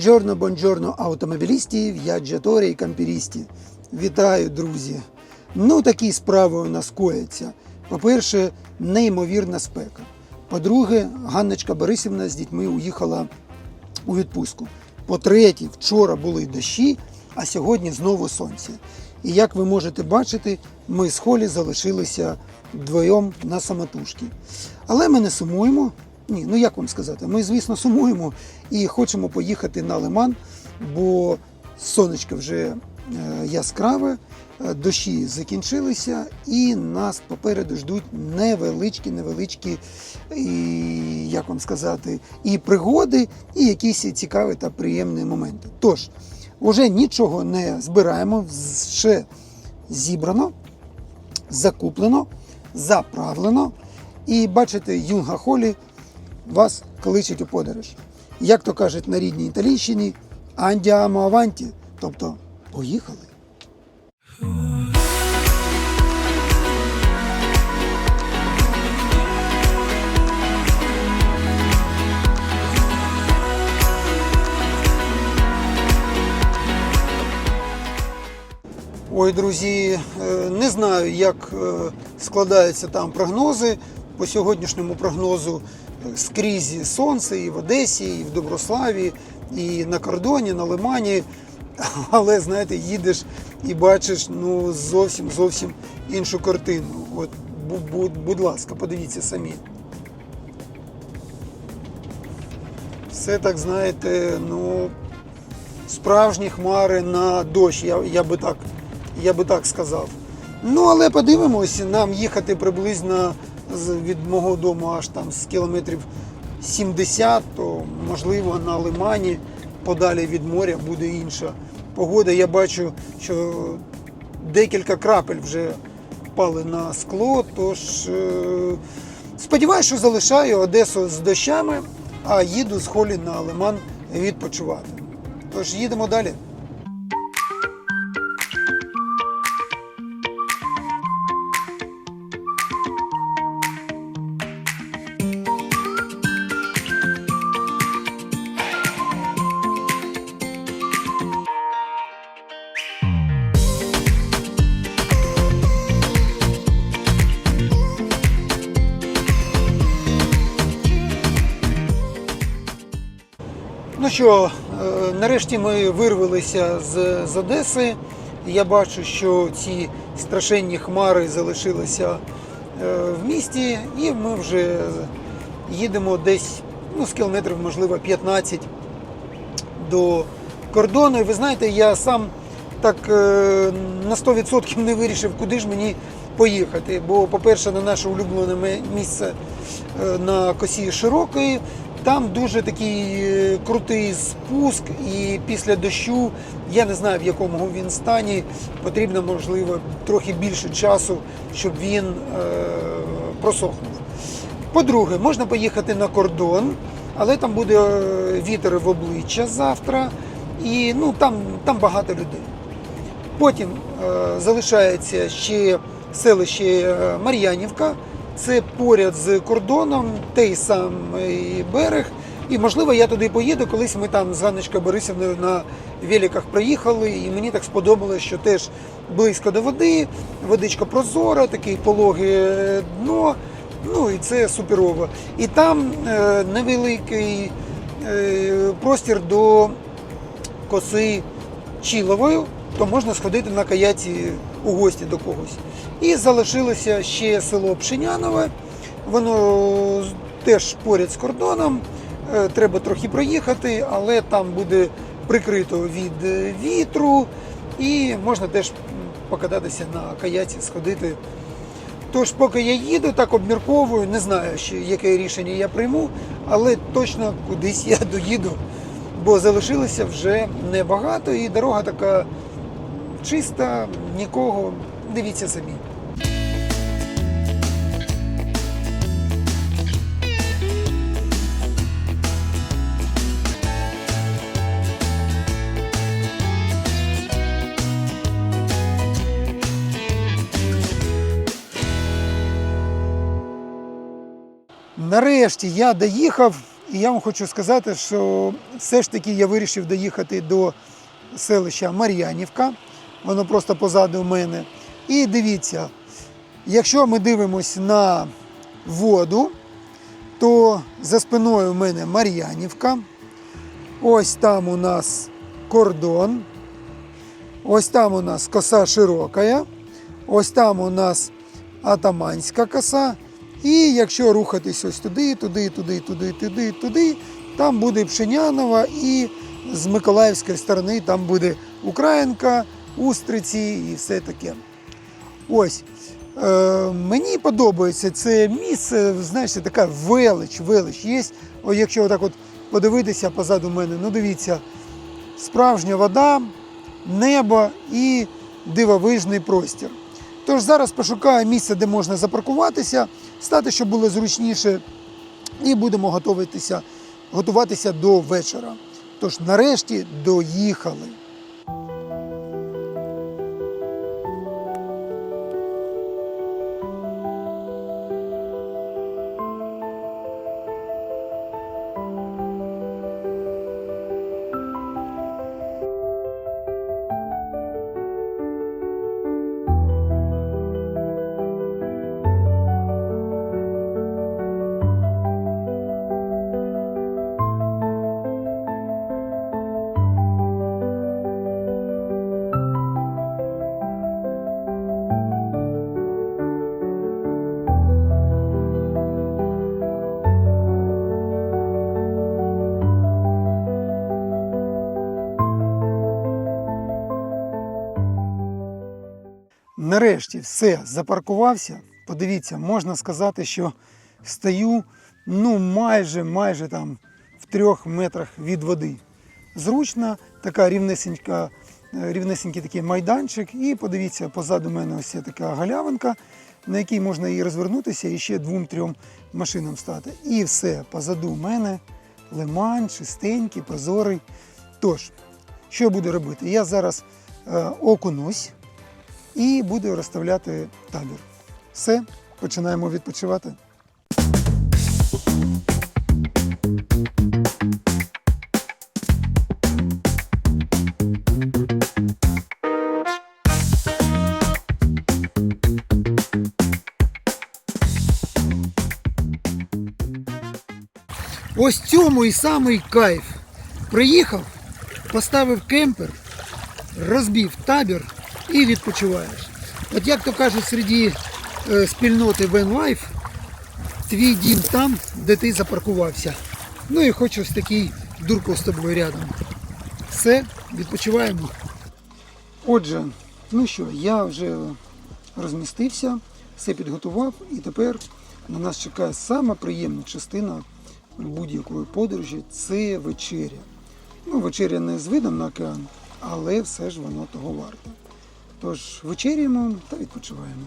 Бонджорно, бонджорно, автомобілісті, в'яджаторі і кампірісті. Вітаю, друзі! Ну, такі справи у нас кояться. По-перше, неймовірна спека. По-друге, Ганночка Борисівна з дітьми уїхала у відпустку. По-третє, вчора були дощі, а сьогодні знову сонце. І як ви можете бачити, ми з Холі залишилися вдвоєм на самотужки. Але ми не сумуємо. Ні, ну як вам сказати, ми, звісно, сумуємо і хочемо поїхати на Лиман, бо сонечко вже е, яскраве, е, дощі закінчилися, і нас попереду ждуть невеличкі, невеличкі, і, як вам сказати, і пригоди, і якісь цікаві та приємні моменти. Тож, вже нічого не збираємо, ще зібрано, закуплено, заправлено. І бачите, Юнга Холі вас кличуть у подорож. Як то кажуть на рідній італійщині, андіамо аванті, тобто поїхали. Ой, друзі, е, не знаю, як е, складаються там прогнози. По сьогоднішньому прогнозу скрізь сонце і в Одесі, і в Доброславі, і на кордоні, на Лимані. Але знаєте, їдеш і бачиш ну зовсім зовсім іншу картину. От, бу- бу- будь ласка, подивіться самі. Все так, знаєте, ну, справжні хмари на дощ, я, я, би так, я би так сказав. Ну, але подивимось, нам їхати приблизно від мого дому аж там з кілометрів 70, то можливо на лимані подалі від моря буде інша погода. Я бачу, що декілька крапель вже впали на скло, тож е, сподіваюся, що залишаю Одесу з дощами, а їду з холі на лиман відпочивати. Тож їдемо далі. Що, е, нарешті ми вирвалися з, з Одеси. Я бачу, що ці страшенні хмари залишилися е, в місті, і ми вже їдемо десь ну, з кілометрів, можливо, 15 до кордону. І ви знаєте, я сам так е, на 100% не вирішив, куди ж мені поїхати. Бо, по-перше, на наше улюблене місце на косі широкої. Там дуже такий е, крутий спуск, і після дощу я не знаю в якому він стані. Потрібно, можливо, трохи більше часу, щоб він е, просохнув. По-друге, можна поїхати на кордон, але там буде е, вітер в обличчя завтра, і ну, там, там багато людей. Потім е, залишається ще селище е, Мар'янівка. Це поряд з кордоном, той самий берег. І можливо я туди поїду, колись ми там з Ганночкою Борисівною на великах проїхали, і мені так сподобалось, що теж близько до води, водичка прозора, такий пологе дно. Ну і це суперово. І там е, невеликий е, простір до коси Чіловою, то можна сходити на каяці у гості до когось. І залишилося ще село Пшенянове. Воно теж поряд з кордоном. Е, Треба трохи проїхати, але там буде прикрито від е, вітру, і можна теж покататися на каяці, сходити. Тож, поки я їду, так обмірковую, не знаю, ще яке рішення я прийму, але точно кудись я доїду, бо залишилося вже небагато, і дорога така чиста, нікого. Дивіться самі. Нарешті я доїхав І я вам хочу сказати, що все ж таки я вирішив доїхати до селища Мар'янівка. Воно просто позаду мене. І дивіться, якщо ми дивимося на воду, то за спиною в мене Мар'янівка. Ось там у нас кордон. Ось там у нас коса широка. Ось там у нас атаманська коса. І якщо рухатись ось туди, туди, туди, туди, туди, туди, там буде Пшенянова і з Миколаївської сторони там буде Українка, Устриці і все таке. Ось. Е, мені подобається це місце, знаєш, така велич, велич. Є, о, якщо отак от подивитися позаду мене, ну дивіться, справжня вода, небо і дивовижний простір. Тож зараз пошукаю місце, де можна запаркуватися, стати, щоб було зручніше, і будемо готуватися, готуватися до вечора. Тож нарешті доїхали. Нарешті все, запаркувався. Подивіться, можна сказати, що стою ну майже майже там в трьох метрах від води. Зручна, така рівнесенька, е, рівнесенький такий майданчик. І подивіться, позаду мене ось така галявинка, на якій можна і розвернутися і ще двом-трьом машинам стати. І все, позаду мене лиман, чистенький, прозорий. Тож, що я буду робити? Я зараз е, окунусь і буду розставляти табір. Все, починаємо відпочивати. Ось цьому і самий кайф. Приїхав, поставив кемпер, розбив табір і відпочиваєш. От як то кажуть серед е, спільноти Life, твій дім там, де ти запаркувався. Ну і хоч ось такий дурков з тобою рядом. Все, відпочиваємо. Отже, ну що, я вже розмістився, все підготував і тепер на нас чекає сама приємна частина будь-якої подорожі це вечеря. Ну, вечеря не з видом на океан, але все ж воно того варте. Тож вечеряємо та відпочиваємо.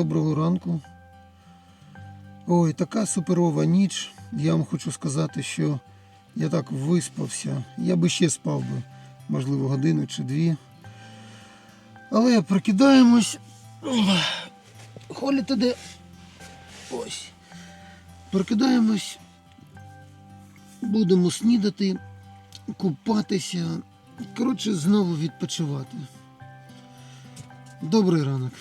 Доброго ранку. Ой, така суперова ніч. Я вам хочу сказати, що я так виспався. Я би ще спав би, можливо, годину чи дві. Але прокидаємось. Холі туди. Ось. Прокидаємось. Будемо снідати, купатися. Коротше, знову відпочивати. Добрий ранок.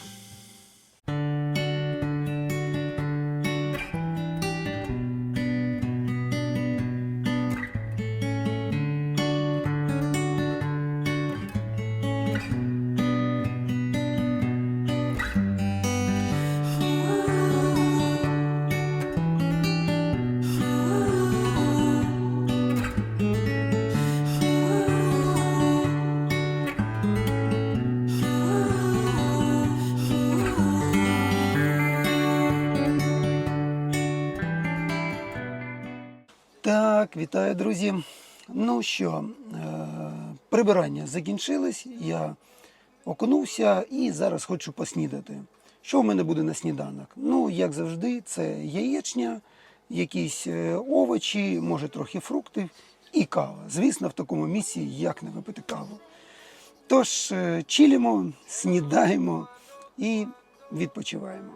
Так, вітаю, друзі. Ну що, е, прибирання закінчилось, я окунувся і зараз хочу поснідати. Що в мене буде на сніданок? Ну, як завжди, це яєчня, якісь е, овочі, може трохи фруктів і кава. Звісно, в такому місці як не випити каву. Тож, е, чилимо, снідаємо і відпочиваємо.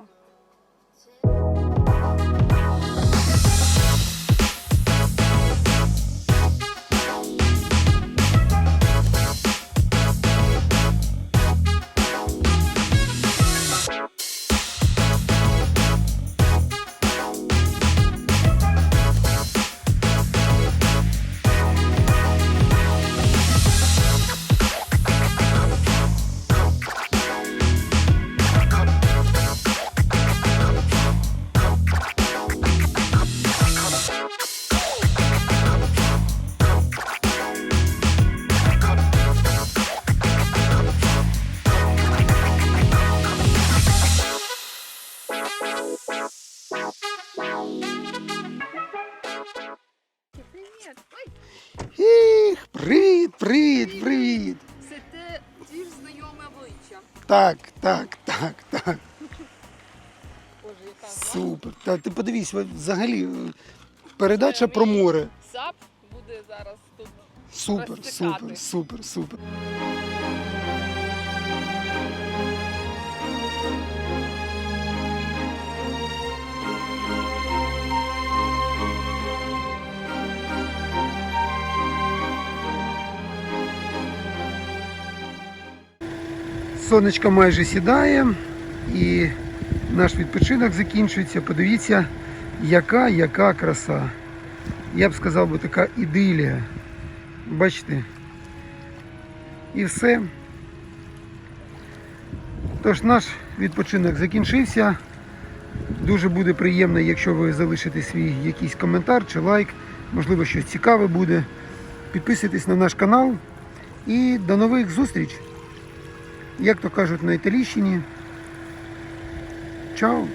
Так, так, так, так. Супер. Та ти подивись, взагалі е, передача про море. Сап буде зараз тут. Супер, розтикати. супер, супер, супер. Сонечко майже сідає і наш відпочинок закінчується. Подивіться, яка, яка краса. Я б сказав би така ідилія. Бачите? І все. Тож наш відпочинок закінчився. Дуже буде приємно, якщо ви залишите свій якийсь коментар чи лайк. Можливо, щось цікаве буде. Підписуйтесь на наш канал. І до нових зустріч. Як то кажуть на Італійщині. Чао!